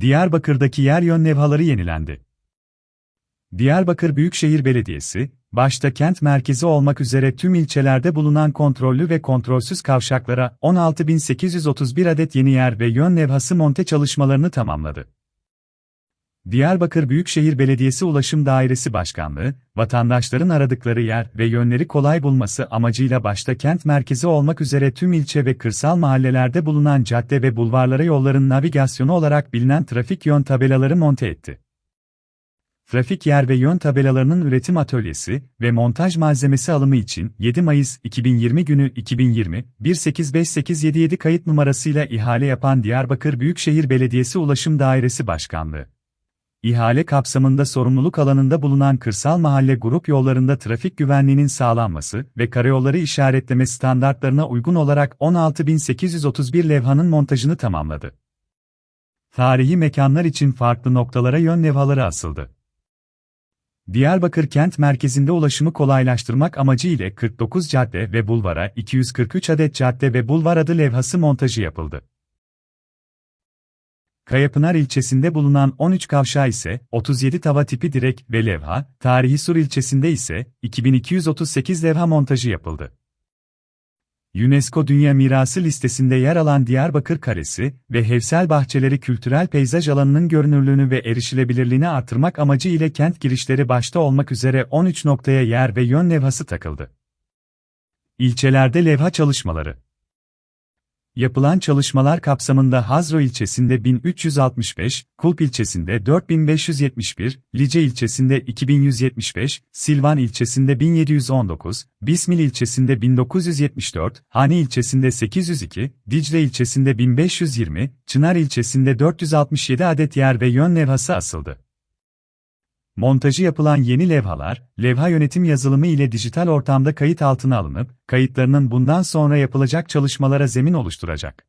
Diyarbakır'daki yer yön levhaları yenilendi. Diyarbakır Büyükşehir Belediyesi, başta kent merkezi olmak üzere tüm ilçelerde bulunan kontrollü ve kontrolsüz kavşaklara 16.831 adet yeni yer ve yön levhası monte çalışmalarını tamamladı. Diyarbakır Büyükşehir Belediyesi Ulaşım Dairesi Başkanlığı, vatandaşların aradıkları yer ve yönleri kolay bulması amacıyla başta kent merkezi olmak üzere tüm ilçe ve kırsal mahallelerde bulunan cadde ve bulvarlara yolların navigasyonu olarak bilinen trafik yön tabelaları monte etti. Trafik yer ve yön tabelalarının üretim atölyesi ve montaj malzemesi alımı için 7 Mayıs 2020 günü 2020 185877 kayıt numarasıyla ihale yapan Diyarbakır Büyükşehir Belediyesi Ulaşım Dairesi Başkanlığı. İhale kapsamında sorumluluk alanında bulunan kırsal mahalle grup yollarında trafik güvenliğinin sağlanması ve karayolları işaretleme standartlarına uygun olarak 16.831 levhanın montajını tamamladı. Tarihi mekanlar için farklı noktalara yön levhaları asıldı. Diyarbakır kent merkezinde ulaşımı kolaylaştırmak amacı ile 49 cadde ve bulvara 243 adet cadde ve bulvar adı levhası montajı yapıldı. Kayapınar ilçesinde bulunan 13 kavşağı ise 37 tava tipi direk ve levha, Tarihi Sur ilçesinde ise 2238 levha montajı yapıldı. UNESCO Dünya Mirası listesinde yer alan Diyarbakır Kalesi ve Hevsel Bahçeleri kültürel peyzaj alanının görünürlüğünü ve erişilebilirliğini artırmak amacı ile kent girişleri başta olmak üzere 13 noktaya yer ve yön levhası takıldı. İlçelerde levha çalışmaları Yapılan çalışmalar kapsamında Hazro ilçesinde 1365, Kulp ilçesinde 4571, Lice ilçesinde 2175, Silvan ilçesinde 1719, Bismil ilçesinde 1974, Hani ilçesinde 802, Dicle ilçesinde 1520, Çınar ilçesinde 467 adet yer ve yön levhası asıldı. Montajı yapılan yeni levhalar, levha yönetim yazılımı ile dijital ortamda kayıt altına alınıp, kayıtlarının bundan sonra yapılacak çalışmalara zemin oluşturacak.